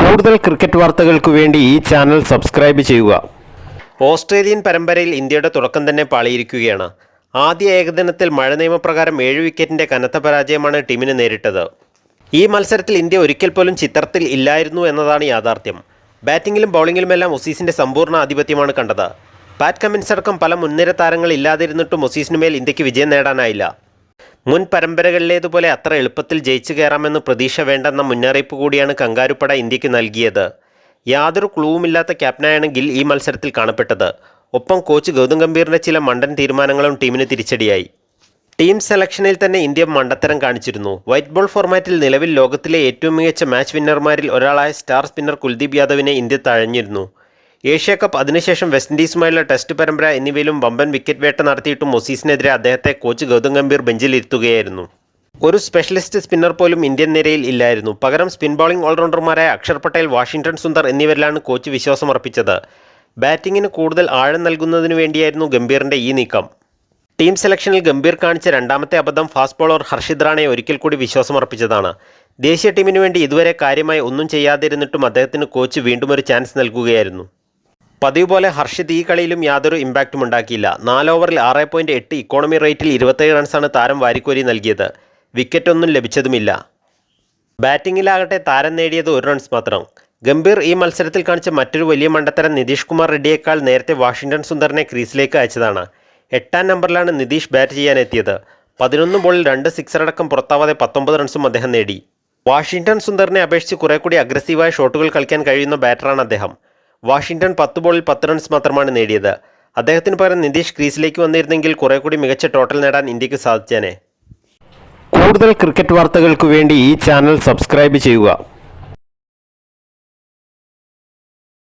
കൂടുതൽ ക്രിക്കറ്റ് വാർത്തകൾക്ക് വേണ്ടി ഈ ചാനൽ സബ്സ്ക്രൈബ് ചെയ്യുക. ഓസ്ട്രേലിയൻ പരമ്പരയിൽ ഇന്ത്യയുടെ തുടക്കം തന്നെ പാളിയിരിക്കുകയാണ്. ആദ്യ ഏകദിനത്തിൽ മഴ നിയമപ്രകാരം ഏഴ് വിക്കറ്റിന്റെ കനത്ത പരാജയമാണ് ടീമിന് നേരിട്ടത്. ഈ മത്സരത്തിൽ ഇന്ത്യ ഒരിക്കൽ പോലും ചിത്രത്തിൽ ഇല്ലായിരുന്നു എന്നതാണ് യാഥാർത്ഥ്യം. ബാറ്റിങ്ങിലും ബൗളിങ്ങിലുമെല്ലാം ഒസീസിന്റെ സമ്പൂർണ ആധിപത്യമാണ് കണ്ടത്. പാറ്റ് കമ്മിൻസ് അടക്കം പല മുൻനിര താരങ്ങൾ ഇല്ലാതിരുന്നിട്ടും ഒസീസിനുമേൽ ഇന്ത്യയ്ക്ക് വിജയം നേടാനായില്ല. മുൻ പരമ്പരകളിലേതുപോലെ അത്ര എളുപ്പത്തിൽ ജയിച്ചു കയറാമെന്ന് പ്രതീക്ഷ വേണ്ടെന്ന മുന്നറിയിപ്പ് കൂടിയാണ് കങ്കാരുപ്പട ഇന്ത്യയ്ക്ക് നൽകിയത്. യാതൊരു ക്ലൂവുമില്ലാത്ത ക്യാപ്റ്റനായാണ് ഗിൽ ഈ മത്സരത്തിൽ കാണപ്പെട്ടത്. ഒപ്പം കോച്ച് ഗൗതം ഗംഭീറിന്റെ ചില മണ്ടൻ തീരുമാനങ്ങളും ടീമിന് തിരിച്ചടിയായി. ടീം സെലക്ഷനിൽ തന്നെ ഇന്ത്യ മണ്ടത്തരം കാണിച്ചിരുന്നു. വൈറ്റ് ബോൾ ഫോർമാറ്റിൽ നിലവിൽ ലോകത്തിലെ ഏറ്റവും മികച്ച മാച്ച് വിന്നർമാരിൽ ഒരാളായ സ്റ്റാർ സ്പിന്നർ കുൽദീപ് യാദവിനെ ഇന്ത്യ തഴഞ്ഞിരുന്നു. ഏഷ്യ കപ്പ് അതിനുശേഷം വെസ്റ്റ് ഇൻഡീസുമായുള്ള ടെസ്റ്റ് പരമ്പര എന്നിവയിലും വമ്പൻ വിക്കറ്റ് വേട്ട നടത്തിയിട്ടും ഒസീസിനെതിരെ അദ്ദേഹത്തെ കോച്ച് ഗൗതം ഗംഭീർ ബെഞ്ചിലിരുത്തുകയായിരുന്നു. ഒരു സ്പെഷ്യലിസ്റ്റ് സ്പിന്നർ പോലും ഇന്ത്യൻ നിരയിൽ ഇല്ലായിരുന്നു. പകരം സ്പിൻ ബോളിംഗ് ഓൾറൗണ്ടർമാരായ അക്ഷർ പട്ടേൽ വാഷിംഗ്ടൺ സുന്ദർ എന്നിവരിലാണ് കോച്ച് വിശ്വാസമർപ്പിച്ചത്. ബാറ്റിങ്ങിന് കൂടുതൽ ആഴം നൽകുന്നതിനു വേണ്ടിയായിരുന്നു ഗംഭീറിന്റെ ഈ നീക്കം. ടീം സെലക്ഷനിൽ ഗംഭീർ കാണിച്ച രണ്ടാമത്തെ അബദ്ധം ഫാസ്റ്റ് ബോളർ ഹർഷിദ് റാണയെ ഒരിക്കൽ കൂടി വിശ്വാസമർപ്പിച്ചതാണ്. ദേശീയ ടീമിനു വേണ്ടി ഇതുവരെ കാര്യമായി ഒന്നും ചെയ്യാതിരുന്നിട്ടും അദ്ദേഹത്തിന് കോച്ച് വീണ്ടും ഒരു ചാൻസ് നൽകുകയായിരുന്നു. പതിവ് പോലെ ഹർഷിത് ഈ കളിയിലും യാതൊരു ഇമ്പാക്റ്റും ഉണ്ടാക്കിയില്ല. നാല് ഓവറിൽ ആറ് പോയിന്റ് എട്ട് ഇക്കോണമി റേറ്റിൽ ഇരുപത്തേഴ് റൺസാണ് താരം വാരിക്കോരി നൽകിയത്. വിക്കറ്റൊന്നും ലഭിച്ചതുമില്ല. ബാറ്റിങ്ങിലാകട്ടെ താരം നേടിയത് ഒരു റൺസ് മാത്രം. ഗംഭീർ ഈ മത്സരത്തിൽ കാണിച്ച മറ്റൊരു വലിയ മണ്ടത്തരം നിതീഷ് കുമാർ റെഡ്ഡിയേക്കാൾ നേരത്തെ വാഷിംഗ്ടൺ സുന്ദറിനെ ക്രീസിലേക്ക് അയച്ചതാണ്. എട്ടാം നമ്പറിലാണ് നിതീഷ് ബാറ്റ് ചെയ്യാനെത്തിയത്. പതിനൊന്ന് ബോളിൽ രണ്ട് സിക്സർ അടക്കം പുറത്താവാതെ പത്തൊമ്പത് റൺസും അദ്ദേഹം നേടി. വാഷിംഗ്ടൺ സുന്ദറിനെ അപേക്ഷിച്ച് കുറെ കൂടി അഗ്രസീവായ ഷോട്ടുകൾ കളിക്കാൻ കഴിയുന്ന ബാറ്ററാണ് അദ്ദേഹം. വാഷിംഗ്ടൺ പത്ത് ബോളിൽ പത്ത് റൺസ് മാത്രമാണ് നേടിയത്. അദ്ദേഹത്തിന് പകരം നിതീഷ് ക്രീസിലേക്ക് വന്നിരുന്നെങ്കിൽ കുറെ കൂടി മികച്ച ടോട്ടൽ നേടാൻ ഇന്ത്യയ്ക്ക് സാധിച്ചേനെ. കൂടുതൽ ക്രിക്കറ്റ് വാർത്തകൾക്ക് വേണ്ടി ഈ ചാനൽ സബ്സ്ക്രൈബ് ചെയ്യുക.